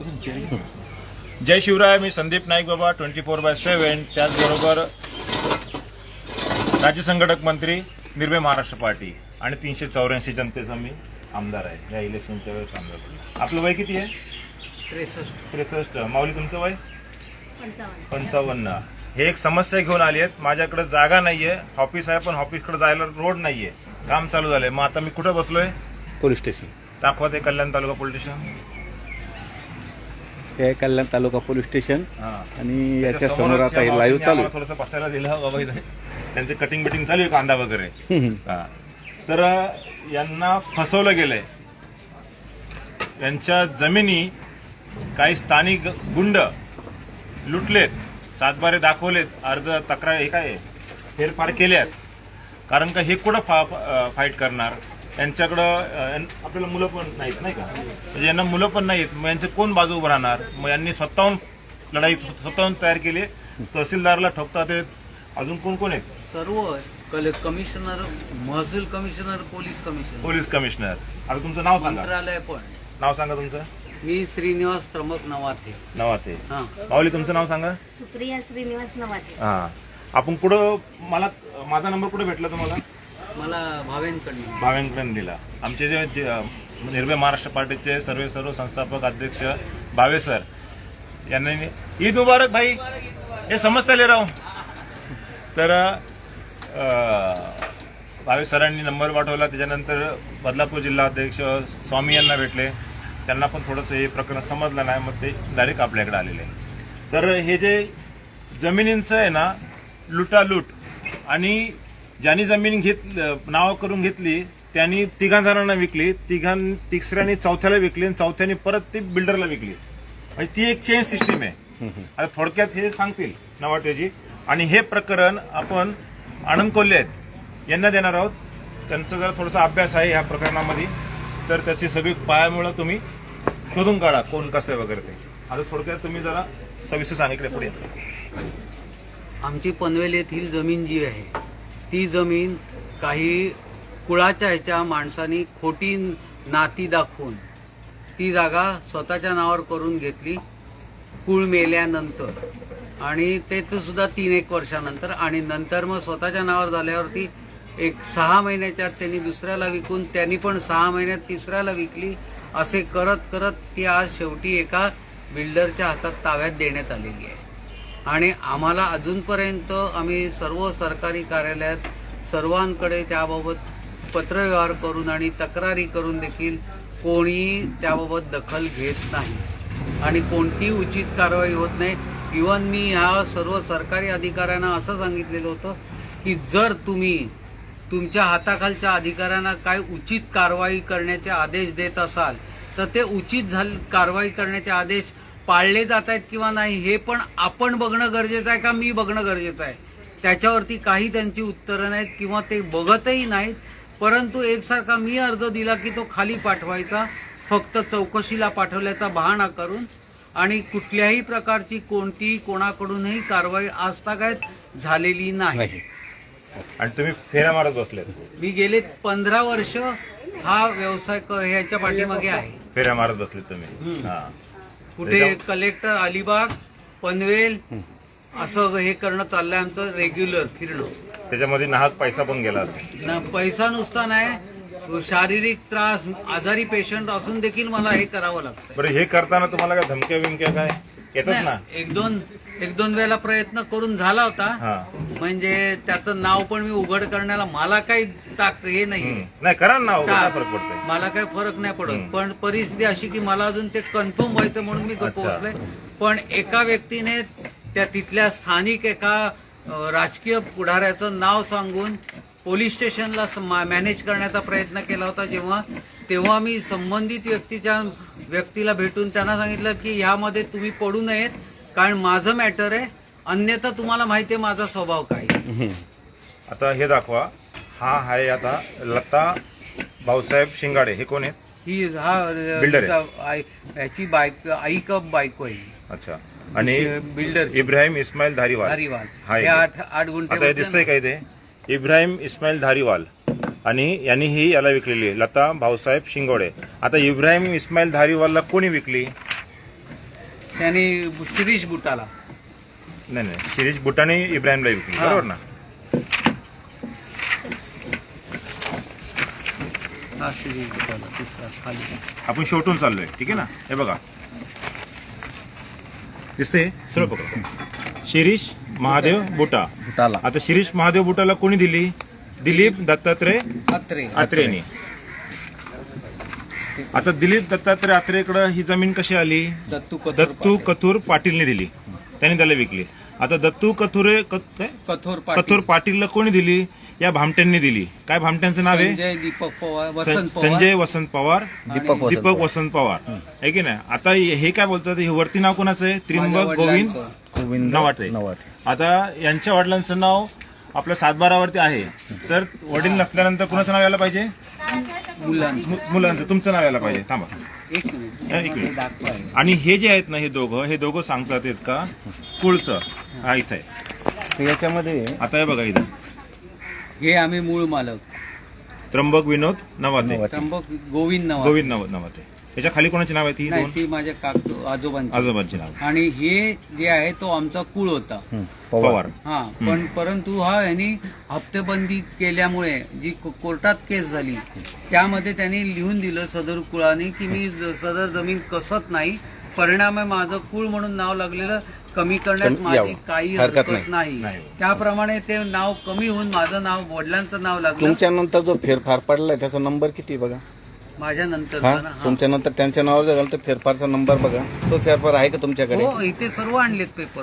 जय शिवराय मी संदीप नाईक बाबा twenty four by seven. त्याचबरोबर राज्य संघटक मंत्री निर्भय महाराष्ट्र पार्टी आणि तीनशे चौऱ्याऐंशी जनतेचा मी आमदार आहे. या इलेक्शनच्या वेळेस आमदार पडलो. आपलं वय किती आहे? त्रेसष्ट. त्रेसष्ट माऊली तुमचं वय? पंचावन्न पंचावन्न. हे एक समस्या घेऊन आली आहेत. माझ्याकडे जागा नाहीये. ऑफिस आहे पण ऑफिसकडे जायला रोड नाहीये. काम चालू झालंय. मग आता मी कुठं बसलोय? Police station. दाखवा ते कल्याण तालुका पोलीस स्टेशन. हे कल्याण तालुका पोलीस स्टेशन हा. आणि याच्या समोर आता हे लाईव्ह चालू थोडंसं बसायला दिलं बाबा इथे. त्यांचे कटिंग बिटिंग चालू आहे कांदा वगैरे. हा. तर यांना फसवलं गेलंय. यांच्या जमिनी काही स्थानिक गुंड लुटलेत सातबारे दाखवलेत अर्ज तक्रार हे काय? फेरफार केल्यात. कारण का हे कुठं फा फाईट करणार? यांच्याकडं आपल्याला मुलं पण नाहीत नाही का? म्हणजे यांना मुलं पण नाहीत. मग यांचे कोण बाजू उभं राहणार? मग यांनी स्वतःहून लढाई स्वतःहून तयार केली. तहसीलदारला ठोकतात आहेत अजून कोण कोण आहेत? सर्व कले कमिशनर महसूल commissioner police commissioner. Police commissioner. आता तुमचं नाव सांगा. मंत्रालय पण नाव सांगा तुमचं. मी श्रीनिवास त्र्यंबक नवाथे नवाते. हा. माऊली तुमचं नाव सांगा. सुप्रिया श्रीनिवास नवाते. हा. आपण पुढं मला माझा नंबर कुठे भेटला तुम्हाला? मला भावेंकडून भावेंकडे दिला. आमचे जे निर्भय महाराष्ट्र पार्टीचे सर्व सर्व संस्थापक अध्यक्ष भावे सर यांनी ईद मुबारक भाई. हे समजता ले राहू तर भावे सरांनी नंबर पाठवला. त्याच्यानंतर बदलापूर जिल्हा अध्यक्ष स्वामी यांना भेटले. त्यांना पण थोडंसं हे प्रकरण समजलं नाही मग ते डायरेक्ट आपल्याकडे आलेले. तर हे जे जमिनींचं आहे ना लुटालूट आणि ज्यांनी जमीन घेत नाव करून घेतली त्यांनी तिघा जणांना विकली तिघां तिसऱ्याने चौथ्याला विकली आणि चौथ्याने परत ती बिल्डरला विकली. म्हणजे ती एक चेन सिस्टीम आहे. आता थोडक्यात हे सांगतील नवाटेजी. आणि हे प्रकरण आपण आनंद कोल्हे आहेत यांना देणार आहोत. त्यांचा जरा थोडासा अभ्यास आहे ह्या प्रकरणामध्ये. तर त्याची सगळी पायामुळं तुम्ही शोधून काढा कोण कसं आहे वगैरे ते. आता थोडक्यात तुम्ही जरा सविस्तर सांगितले पुढे. आमची पनवेल येथील जमीन जी आहे ती जमीन काही कुळाच्या ह्याच्या माणसांनी खोटी नाती दाखवून ती जागा स्वतःच्या नावावर करून घेतली कुळ मेल्यानंतर आणि ते तर सुद्धा तीन एक वर्षानंतर. आणि नंतर मग स्वतःच्या नावावर झाल्यावरती एक सहा महिन्याच्या त्यांनी दुसऱ्याला विकून त्यांनी पण सहा महिन्यात तिसऱ्याला विकली. असे करत करत ती आज शेवटी एका बिल्डरच्या हातात ताब्यात देण्यात आलेली आहे. आणि आम्हाला अजूनपर्यंत आम्ही सर्व सरकारी कार्यालयात सर्वांकडे त्याबाबत पत्रव्यवहार करून आणि तक्रारी करून देखील कोणीही त्याबाबत दखल घेत नाही. आणि कोणतीही उचित कारवाई होत नाही. इवन मी ह्या सर्व सरकारी अधिकाऱ्यांना असं सांगितलेलं होतं की जर तुम्ही तुमच्या हाताखालच्या अधिकाऱ्यांना काय उचित कारवाई करण्याचे आदेश देत असाल तर ते उचित झाल कारवाई करण्याचे आदेश पाळले जात आहेत किंवा नाही हे पण आपण बघणं गरजेचं आहे का मी बघणं गरजेचं आहे? त्याच्यावरती काही त्यांची उत्तरं नाहीत किंवा ते बघतही नाहीत. परंतु एकसारखा मी अर्ज दिला की तो खाली पाठवायचा फक्त चौकशीला पाठवल्याचा बहाणा करून आणि कुठल्याही प्रकारची कोणतीही कोणाकडूनही कारवाई आजतागायत झालेली नाही. आणि तुम्ही फेऱ्या मारत बसले मी गेले पंधरा वर्ष हा व्यवसाय ह्याच्या पाठीमागे आहे. फेऱ्या मारत बसले तुम्ही हा. कुठे कलेक्टर अलिबाग पनवेल असं हे करणं चाललंय आमचं रेग्युलर फिरणं. त्याच्यामध्ये नाहक पैसा पण गेला असेल. ना पैसा नुसता नाही शारीरिक त्रास आजारी पेशंट असून देखील मला हे करावं लागतं बरं हे करताना तुम्हाला काय धमक्या बिमक्या काय? येतात ना. नाही, एक दोन एक दोन वेळेला प्रयत्न करून झाला होता. हा. म्हणजे त्याचं नाव पण मी उघड करण्याला मला काही टाक हे नाही हम्म. नाही करा ना हो, काय फरक पडतोय? मला काही फरक नाही पडत. हम्म. पण परिस्थिती अशी की मला अजून ते कन्फर्म व्हायचं म्हणून मी गप्प अच्छा. बसलोय. पण एका व्यक्तीने त्या तिथल्या स्थानिक एका अ, राजकीय पुढाऱ्याचं नाव सांगून पोलीस स्टेशनला मॅनेज करण्याचा प्रयत्न केला होता जेव्हा तेव्हा मी संबंधित व्यक्तीच्या व्यक्तीला भेटून त्यांना सांगितलं की ह्यामध्ये तुम्ही पडू नयेत कारण माझं मॅटर आहे. अन्यथा तुम्हाला माहिती आहे माझा स्वभाव काय. आता हे दाखवा. हा आहे आता लता भाऊसाहेब शिंगाडे. हे कोण आहेत? ही हा Builder आहे. आई- याची बायक आई कप बायको आहे अच्छा. आणि बिल्डर इब्राहिम इस्माईल धारीवाल. हा हे इथे. आठ आठ गुंठे आता हे होते दिसतंय ना. काय ते इब्राहिम इस्माईल धारीवाल. आणि यांनी ही याला विकलेली आहे लता भाऊसाहेब शिंगोडे. आता इब्राहिम इस्माईल धारीवालला कोणी विकली? त्याने शिरीष बुटाला. नाही नाही शिरीष बुटाने इब्राहिमला विकली. बरोबर ना? हा शिरीष बुटाला तिसरा खाली. आपण शेवटून चाललोय ठीक आहे ना? हे बघा. दिसते सरळ पकड. शिरीष महादेव बुटा. बुटाला. आता शिरीष महादेव बुटाला कोणी दिली? दिलीप दत्तात्रय अत्रे. आत्रेनी. आता दिलीप दत्तात्रय आत्रेकडं ही जमीन कशी आली? दत्तू कथोर दत्तू कथूर पाटीलने दिली. त्यांनी त्याला विकली. आता दत्तू कथुरे कथ- काय? कथोर कथोर पाटील पाटीलला कोणी दिली? या भामट्यांनी दिली. काय भामट्यांचं नाव आहे? संजय दीपक पवार वसंत पवार. संजय वसंत पवार दीपक वसंत दीपक पवार. वसंत पवार. आहे की नाही? आता हे काय बोलतात? हे वरती नाव कोणाचं आहे? माझ्या त्रिंबक गोविंद वडिलांचं. गोविंद नवाटे. नवाटे. आता यांच्या वडिलांचं नाव आपल्या सातबारावरती आहे. तर वडील नसल्यानंतर कुणाचं नाव यायला पाहिजे? मुलांचं मु- मुलांचं. तुमचं नाव यायला पाहिजे. थांबा. एक मिनिट. एक मिनिट. दाखवाय आणि हे जे आहेत ना हे दोघं हे दोघं सांगतात आहेत का? कुळचं हा इथं आहे. तर याच्यामध्ये आता हे बघा इथं. हे आम्ही मूळ मालक. त्र्यंबक विनोद नवाते. त्र्यंबक गोविंद नवा गोविंद नव नवाते. त्याच्याखाली कोणाची नाव आहे ती नाही दोन? ती माझ्या काक आजोबांची. आजोबांची नाव. आणि हे जे आहे तो आमचा कुळ होता. हं, पवार. पवार. हा पण परंतु हा यांनी हप्तेबंदी केल्यामुळे जी को- कोर्टात केस झाली त्यामध्ये त्यांनी लिहून दिलं सदर कुळाने की मी ज- सदर जमीन कसत नाही परिणामे माझं कुळ म्हणून नाव लागलेलं कमी करण्यास कमी- माझी यावं. काही हरकत हरकत नाही. त्याप्रमाणे ते नाव कमी होऊन माझं नाव वडिलांचं नाव लागलं. तुमच्या नंतर जो फेरफार पडलाय त्याचा नंबर किती बघा? माझ्या नंतर हा? तुमच्या नंतर त्यांच्या नावावर जर झालं तर फेरफारचा नंबर बघा. तो फेरफार आहे का तुमच्याकडे? हो इथे सर्व आणलेत पेपर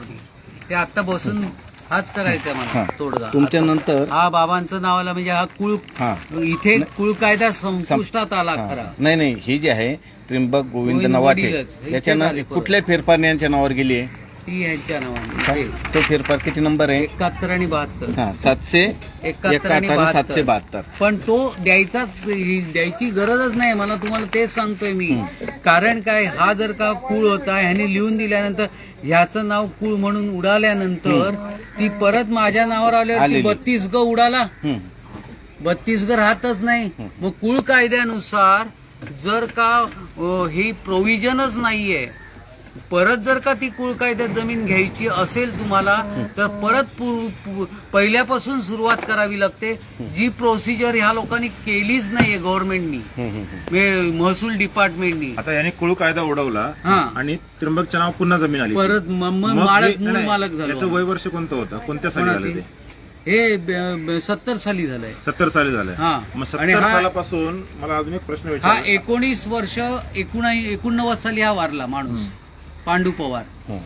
ते आता बसून हाच करायचा हा. मला तोडगा. तुमच्या नंतर हा बाबांचं नाव आलं म्हणजे हा कुळ हा. इथे कुळ कायदा संपुष्टात आला हा. खरा. नाही नाही ही जी आहे त्रिंबक गोविंद गोविंद वडीलच. हे झाले परत. कुठल्या फेरफार यांच्या नावावर गेली आहे ती ह्यांच्या नावाने. तो फेरफार किती नंबर आहे? एकाहत्तर आणि बहात्तर. हा सातशे एकाहत्तर आणि. सातशे बहात्तर. पण तो द्यायचाच द्यायची गरजच नाही. मला तुम्हाला तेच सांगतोय मी. कारण काय? हा जर का कुळ होता ह्याने लिहून दिल्यानंतर ह्याचं नाव कुळ म्हणून उडाल्यानंतर ती परत माझ्या नावावर आल्यावर ती. बत्तीस ग उडाला. बत्तीस ग राहतच नाही. मग कुळ कायद्यानुसार जर का ही प्रोव्हिजनच नाहीये परत जर का ती कुळ कायद्यात जमीन घ्यायची असेल तुम्हाला तर परत पहिल्यापासून सुरुवात करावी लागते. जी प्रोसिजर ह्या लोकांनी केलीच नाहीये गव्हर्नमेंटनी. महसूल डिपार्टमेंटनी आता याने कुळ कायदा उडवला हा. आणि त्र्यंबकच्या नाव पुन्हा जमीन आली. परत मालक मूळ मालक झालो. वय वर्ष कोणतं होतं? कोणत्या साली हे सत्तर साली झालंय. सत्तर साली झालंय. हा. आणि सालापासून मला अजून एक प्रश्न हा विचार एकोणीस वर्ष एकोणा एकोणनव्वद साली हा वारला माणूस. पांडू पवार. हं.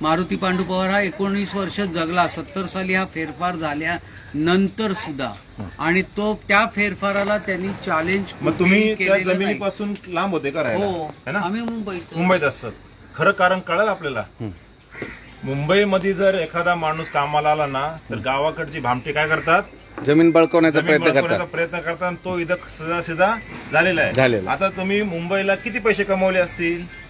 मारुती पांडू पवार हा एकोणीस वर्ष जगला. सत्तर साली हा फेरफार झाल्यानंतर सुद्धा. आणि तो त्या फेरफाराला त्यांनी चॅलेंज मग तुम्ही त्या केलेलं नाही. जमिनीपासून लांब होते का राहायला? हो. है ना? आम्ही मुंबईत. मुंबईत असतात. खरं कारण कळलं आपल्याला? हं. मुंबईमध्ये जर एखादा माणूस कामाला आला ना तर गावाकडची भामटे काय करतात? जमीन बळकवण्याचा जमीन प्रयत्न बळकवण्याचा करतात. प्रयत्न करतात आणि तो इथं सदा सिधा झालेला आहे. झालेला. आता तुम्ही मुंबईला किती पैसे कमवले असतील?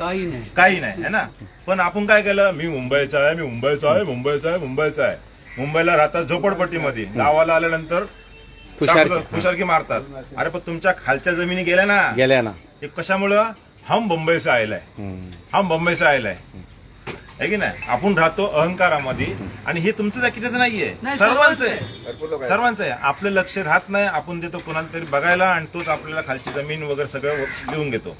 काही नाही. काही नाही है ना? पण आपण काय केलं? मी मुंबईचा आहे मी मुंबईचा आहे मुंबईचा आहे मुंबईचा आहे. मुंबईला राहतात झोपडपट्टीमध्ये. गावाला आल्यानंतर हुशारकी. टाकतात, हुशारकी मारतात. अरे पण तुमच्या खालच्या जमिनी गेल्या ना? गेल्या ना. ते कशामुळं? हम मुंबई से आयला आहे. हं. हम मुंबई से आयला आहे. है की नाही? आपण राहतो अहंकारामध्ये. आणि हे तुमचं कितीच नाहीये? नाही, सर्वांचं सर्वांचं आहे. सर्वांचं आहे. आपलं लक्ष राहत नाही. आपण देतो कोणाला तरी बघायला आणि तोच आपल्याला खालची जमीन वगैरे सगळं लिहून घेतो.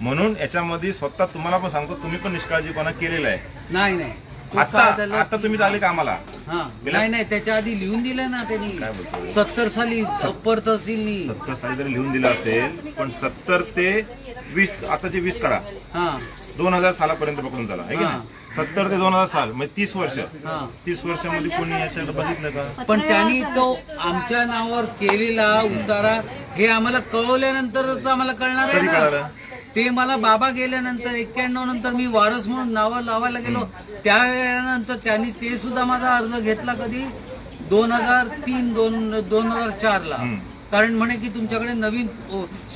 म्हणून याच्यामध्ये स्वतः तुम्हाला पण सांगतो तुम्ही पण निष्काळजीपणा केलेला आहे. नाही नाही. तो आता तुम्ही आले कामाला. हा. नाही नाही त्याच्या आधी लिहून दिलं ना काय त्यांनी बोलतोय? सत्तर साली अप्पर तहसीलनी. सत्तर साली जरी लिहून दिलं असेल पण सत्तर ते वीस आताचे वीस करा हा. दोन हजार सालापर्यंत पकडून झाला आहे की. नाही? सत्तर ते दोन हजार साल म्हणजे तीस वर्ष. हा. तीस वर्षामध्ये कोणी याच्याकडे बघितलं का? पण त्यांनी तो आमच्या नावावर केलेला उतारा हे आम्हाला कळवल्यानंतरच आम्हाला कळणार आहे कधी ना. कळालं? ते मला बाबा गेल्यानंतर एक्क्याण्णव नंतर मी वारस म्हणून नावं लावायला गेलो. त्यानंतर त्यांनी ते सुद्धा माझा अर्ज घेतला कधी? दोन हजार तीन दोन दोन हजार चार ला हम्म. कारण म्हणे की तुमच्याकडे नवीन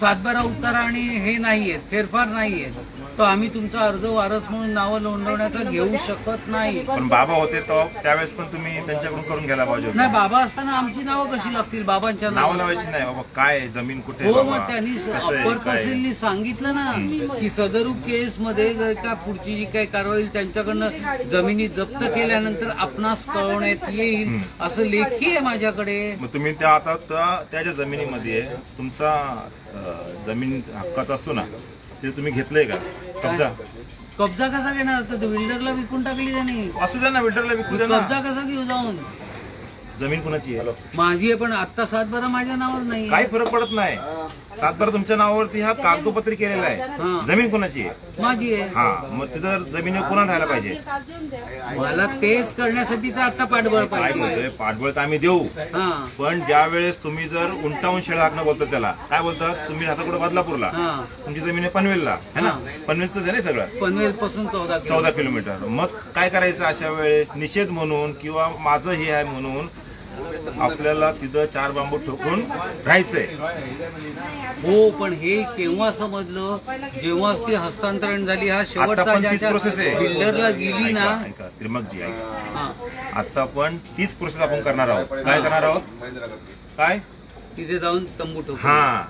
सातबारा उतारा आणि हे नाहीये फेरफार नाहीये तर आम्ही तुमचा अर्ज वारस म्हणून नावं नोंदवण्याचा घेऊ शकत नाही पण बाबा होते तो त्यावेळेस पण तुम्ही त्यांच्याकडून करून घ्यायला पाहिजे होतं. नाही बाबा असताना आमची नावं कशी लागतील बाबांच्या नाव लावायची नाही बाबा काय आहे, जमीन कुठे आहे हो बाबा? मग त्यांनी कसं आहे, अप्पर काय आहे? तहसीलनी सांगितलं ना की सदरू केस मध्ये जर का पुढची जी काही कारवाई होईल, त्यांच्याकडनं जमिनी जप्त केल्यानंतर आपणास कळवण्यात येईल असं लेखी आहे माझ्याकडे मग तुम्ही त्या आता त्या- त्या ज्या जमिनीमध्ये तुमचा अं, जमीन हक्काचा असतो ना ते तुम्ही घेतलंय का कब्जा. कब्जा कसा घेणार? तर बिल्डरला विकून टाकली त्यांनी. असू द्या ना बिल्डरला विकू द्या ना. कब्जा कसा घेऊ जाऊन? जमीन कुणाची आहे? माझी आहे पण आता सातबारा माझ्या नावावर नाही काही फरक पडत नाही. सातबारा तुमच्या नावावरती हा कागदोपत्री केलेला आहे. जमीन कोणाची आहे? माझी आहे. हा मग तिथं जमिनीवर कोणा राहायला पाहिजे? मला तेच करण्यासाठी तर आता पाठबळ पाहिजे. पाठबळ तर आम्ही देऊ. हा. पण ज्या वेळेस तुम्ही जर उंटावून शेळ हाकणं बोलतो त्याला काय बोलतात? तुम्ही आता कुठं? बदलापूरला. तुमची जमीन आहे पनवेलला है ना? पनवेलच आहे ना सगळं? पनवेल पासून चौदा चौदा किलोमीटर. मग काय करायचं अशा वेळेस? निषेध म्हणून किंवा माझं हे आहे म्हणून आपल्याला तिथं चार बांबू ठोकून राहायचंय. हो पण हे केव्हा समजलं? जेव्हाच ती हस्तांतरण झाली हा शेवटचा पण तीच ज्याच्या प्रोसेस आहे. बिल्डरला गेली ना. ऐका, त्रिमकजी ऐका. हा. आता पण तीच प्रोसेस आपण करणार आहोत. काय करणार आहोत? काय? तिथे जाऊन तंबू ठोकू हा.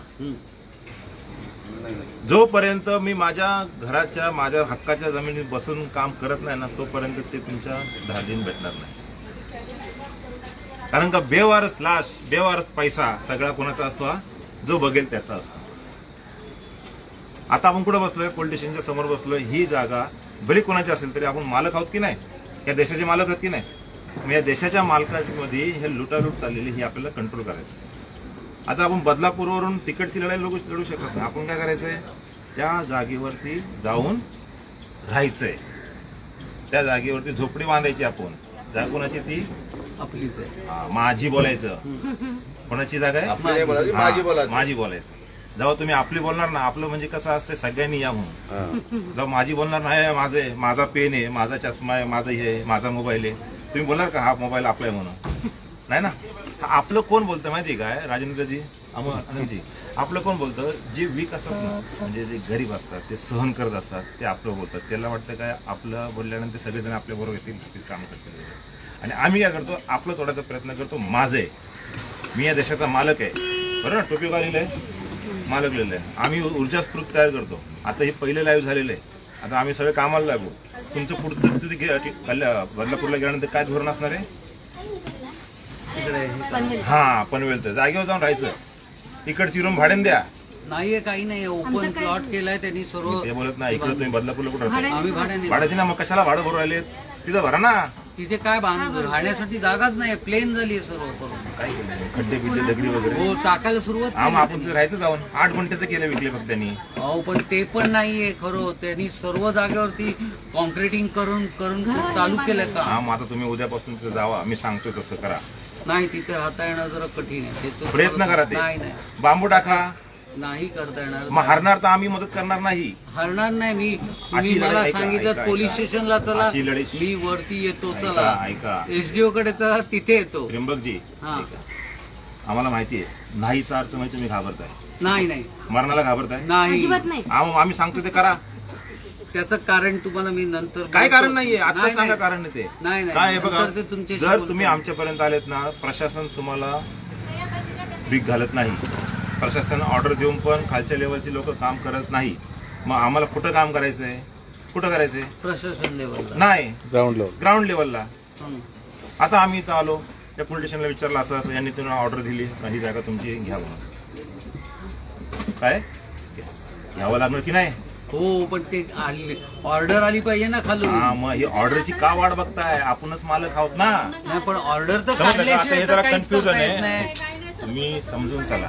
जोपर्यंत मी माझ्या घराच्या माझ्या हक्काच्या जमिनीत बसून काम करत नाही ना तोपर्यंत ते तुमच्या धार्जिन भेटणार नाही. कारण का बेवारस लाश बेवारस पैसा सगळा कोणाचा असतो हा? जो बघेल त्याचा असतो. आता आपण कुठं बसलोय? पोलीस स्टेशनच्या समोर बसलोय. ही जागा भले कोणाची असेल तरी आपण मालक आहोत की नाही? या देशाचे मालक आहोत की नाही? या देशाच्या मालकामध्ये हे लुटालूट चाललेली ही आपल्याला कंट्रोल करायचं आता आपण बदलापूरवरून तिकडची लढाई लढू लढू शकत नाही. आपण काय करायचंय? त्या जागेवरती जाऊन राहायचंय. त्या जागेवरती झोपडी बांधायची आपण. जागा कोणाची ती? आपलीच आहे. हा, माझी बोलायचं. कोणाची जागा आहे? बोलायची, माझी बोलायची. माझी बोलायचं. जेव्हा तुम्ही आपली बोलणार ना आपलं म्हणजे कसं असतं सगळ्यांनी या म्हणून. जेव्हा माझी बोलणार नाही माझे माझा पेन आहे माझा चष्मा आहे माझं हे आहे माझा मोबाईल आहे. तुम्ही बोलणार का हा मोबाईल आपला आहे म्हणून? नाही ना? आपलं कोण बोलतं माहिती आहे काय राजेंद्रजी? अमोल आनंदजी आपलं कोण बोलतं? जे वीक असतात ना म्हणजे जे गरीब असतात ते सहन करत असतात ते आपलं बोलतात. त्याला वाटतं काय आपलं बोलल्यानंतर सगळेजण आपल्या बरोबर येतील काम करतील. आणि आम्ही काय करतो आपलं तोडायचा प्रयत्न करतो माझं आहे. मी या देशाचा मालक आहे. बरोबर ना टोपी का लिहिलं आहे? मालक लिहिलं आहे. आम्ही ऊर्जा स्फूर्त तयार करतो. आता हे पहिले लाईव्ह झालेलं आहे. आता आम्ही सगळे कामाला लागू. तुमचं पुढचं कल्ल्या- बदलापूरला गेल्यानंतर काय धोरण असणार आहे? हा पनवेलचं. जागेवर जाऊन राहायचं. इकडची रूम भाड्याने द्या. नाहीये काही नाही ओपन प्लॉट केलाय त्यांनी सर्व. ते बोलत नाही. इकडे तुम्ही बदलापूरला कुठं राहता? आम्ही भाड्याने भाड्याची ना मग कशाला भाडं भरू राहिले तिथं भरा ना. तिथे काय बांध राहण्यासाठी जागाच नाही प्लेन झाली आहे सर्व करून. काय केलं? खड्डे बिड्डे दगडी वगैरे? हो टाकायला सुरुवात केली आपण त्यांनी. तिथे राहायचं जाऊन. आठ घंटेचं केलं विकले फक्त त्यांनी. अहो पण ते पण नाहीये. खरं त्यांनी सर्व जागेवरती कॉन्क्रिटिंग करून करून चालू केलंय का हा मग आता तुम्ही उद्यापासून तिथे जावा. मी सांगतोय तसं करा. नाही तिथे राहता येणं जरा कठीण आहे. ते तर- प्रयत्न करा ते. नाही नाही. बांबू टाका. नाही करता येणार. मग हरणार तर आम्ही मदत करणार नाही. हरणार नाही मी. तुम्ही लढाई मला ऐका, सांगितलं ऐका, पोलीस. स्टेशनला चला. अशी लढाई- मी वरती येतो ऐका, चला. ऐका. एसडीओ कडे चला तिथे येतो. त्र्यंबकजी हा. आम्हाला माहिती आहे नाहीचा अर्थ म्हणजे तुम्ही घाबरताय. नाही नाही. मरणाला घाबरताय? नाही. अजिबात नाही. आम- आम्ही सांगतो ते करा. त्याचं कारण तुम्हाला मी नंतर काय बोलतो. कारण नाहीये? आता नाही, सांगा नाही. कारण ते. नाही नाही. काय आहे नंतर ते बघा तुमच्याशी जर बोलतो. तुम्ही आमच्यापर्यंत आलेत ना प्रशासन तुम्हाला भीक घालत नाही. प्रशासन ऑर्डर देऊन पण खालच्या लेवलची लोक काम करत नाही. मग आम्हाला कुठं काम करायचंय? कुठं करायचंय? प्रशासन लेवलला. नाही. ग्राउंड लेवल ग्राउंड लेवलला हं. आता आम्ही इथं आलो. त्या पोलीस स्टेशनला विचारलं असं असं यांनी तुम्हाला ऑर्डर दिली. ही जागा तुमची घ्या म्हणून. काय? घ्यावं लागणार की नाही? हो पण ते ऑर्डर आली पाहिजे ना खालून. हा मग ही ऑर्डरची का वाट बघताय? आपणच मालक आहोत ना. नाही पण ऑर्डर तर समजलं का? आता काढल्याशिवाय हे तर जरा काहीच कन्फ्युजन आहे. नाही. तुम्ही समजून चला.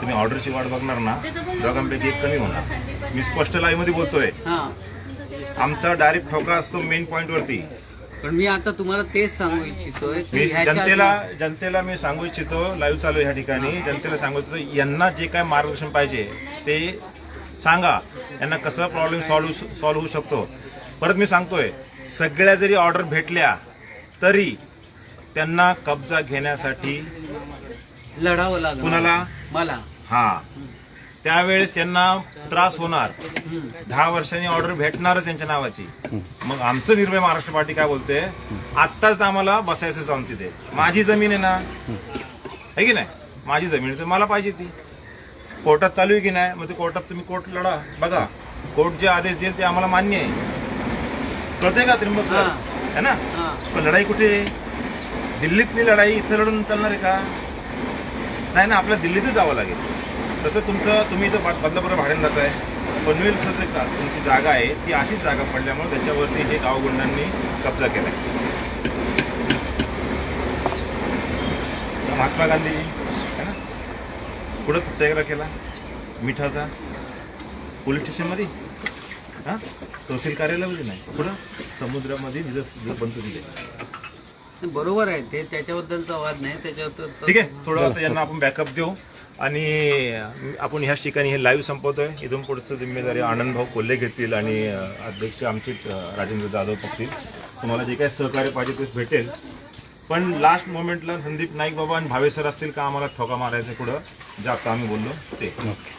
तुम्ही ऑर्डरची वाट बघणार ना दोघांपैकी एक कमी होणार. मी स्पष्ट लाईव्हमध्ये बोलतोय. हा. आमचा डायरेक्ट ठोका असतो मेन पॉइंट वरती पण मी आता तुम्हाला तेच सांगू इच्छितोय की मी जनतेला जनतेला मी सांगू इच्छितो लाईव्ह चालू आहे ह्या ठिकाणी. जनतेला सांगू इच्छितो यांना जे काय मार्गदर्शन पाहिजे ते सांगा. यांना कसं प्रॉब्लेम सॉल्व्ह सॉल्व्ह होऊ शकतो. परत मी सांगतोय सगळ्या जरी ऑर्डर भेटल्या तरी त्यांना कब्जा घेण्यासाठी लढावं लागलं कुणाला? मला. हा. त्यावेळेस त्यांना त्रास होणार. दहा वर्षांनी ऑर्डर भेटणारच त्यांच्या नावाची. मग आमचं निर्भय महाराष्ट्र पार्टी काय बोलते? आत्ताच आम्हाला बसायचं जाऊन तिथे. माझी जमीन आहे ना? आहे की नाही? माझी जमीन आहे तर मला पाहिजे ती. कोर्टात चालू आहे की नाही? मग ते कोर्टात तुम्ही कोर्ट लढा. बघा कोर्ट जे आदेश देईल ते आम्हाला मान्य आहे. कळतंय का त्रिंबक हा. है ना? हा. पण लढाई कुठे आहे? दिल्लीतली लढाई इथं लढून चालणार आहे का? नाही ना आपल्याला दिल्लीतच जावं लागेल. तसं तुमचं तुम्ही इथं बद- भाड्यानं जात आहे पनवेलचं जे का तुमची जागा आहे ती अशीच जागा पडल्यामुळे त्याच्यावरती हे गावगुंडांनी कब्जा केलाय. महात्मा गांधी है ना? कुठं सत्याग्रह केला? मिठाचा? पोलीस स्टेशनमध्ये? हां? तहसील कार्यालयामध्ये नाही. कुठं? समुद्रामध्ये निदर्श बनतो दिले. बरोबर आहे ते त्याच्याबद्दलचा वाद नाही त्याच्याबद्दल ठीक आहे थोडं यांना आपण बॅकअप देऊ. आणि आपण ह्याच ठिकाणी हे लाईव्ह संपवतोय. इथून पुढचं जिम्मेदारी आनंद भाऊ कोल्हे घेतील आणि अध्यक्ष आमचे राजेंद्र जाधव बघतील. तुम्हाला जे काही सहकार्य पाहिजे ते भेटेल. पण लास्ट मोमेंटला संदीप नाईक बाबा आणि भावे सर असतील का आम्हाला ठोका मारायचं पुढं? जे आता आम्ही बोललो ते.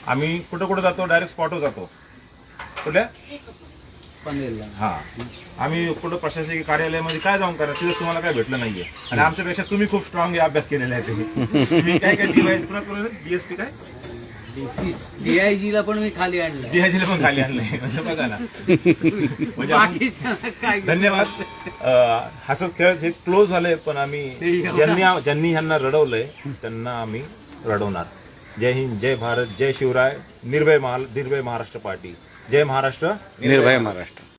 आम्ही कुठं कुठं जातो? डायरेक्ट स्पॉटवर जातो. कुठल्या? पनवेलला हा. आम्ही कुठं प्रशासकीय कार्यालयामध्ये काय जाऊन करा तिथं तुम्हाला काय भेटलं नाहीये. आणि आमच्यापेक्षा तुम्ही खूप स्ट्रॉंग अभ्यास केलेला आहे तुम्ही. काय काय डीएसपी काय? डीआयजी ला पण मी खाली आणलं डीआयजीला पण खाली आणलंय. म्हणजे बघा ना. म्हणजे आपण- धन्यवाद. अं, हसत खेळत हे क्लोज झालंय पण आम्ही ज्यांनी ज्यांनी ह्यांना रडवलंय त्यांना आम्ही रडवणार. जय हिंद जय भारत जय शिवराय निर्भय महा निर्भय महाराष्ट्र पार्टी. जय महाराष्ट्र. निर्भय महाराष्ट्र.